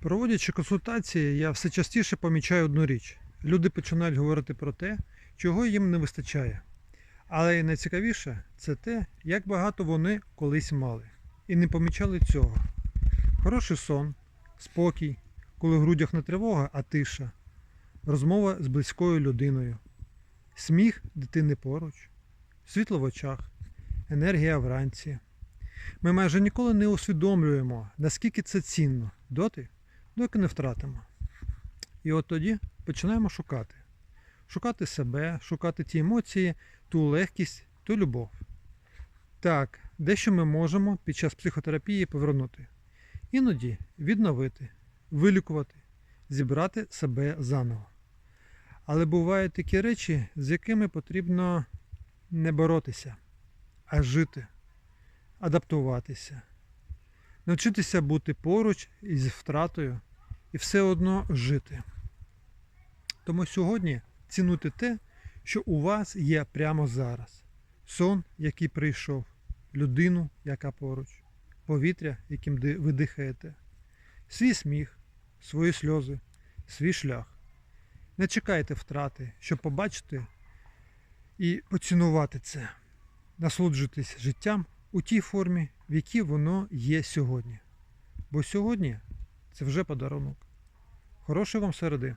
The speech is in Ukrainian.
Проводячи консультації, я все частіше помічаю одну річ. Люди починають говорити про те, чого їм не вистачає. Але найцікавіше це те, як багато вони колись мали. І не помічали цього. Хороший сон, спокій, коли в грудях не тривога, а тиша, розмова з близькою людиною, сміх дитини поруч, світло в очах, енергія вранці. Ми майже ніколи не усвідомлюємо, наскільки це цінно доти, доки не втратимо. І от тоді починаємо шукати. Шукати себе, шукати ті емоції, ту легкість, ту любов. Так, дещо ми можемо під час психотерапії повернути. Іноді відновити, вилікувати, зібрати себе заново. Але бувають такі речі, з якими потрібно не боротися, а жити, адаптуватися, навчитися бути поруч із втратою і все одно жити. Тому сьогодні цінуйте те, що у вас є прямо зараз. Сон, який прийшов, людину, яка поруч, повітря, яким ви дихаєте, свій сміх, свої сльози, свій шлях. Не чекайте втрати, щоб побачити і поцінувати це. Насолоджуйтесь життям у тій формі, в якій воно є сьогодні. Бо сьогодні це вже подарунок. Хорошої вам середи!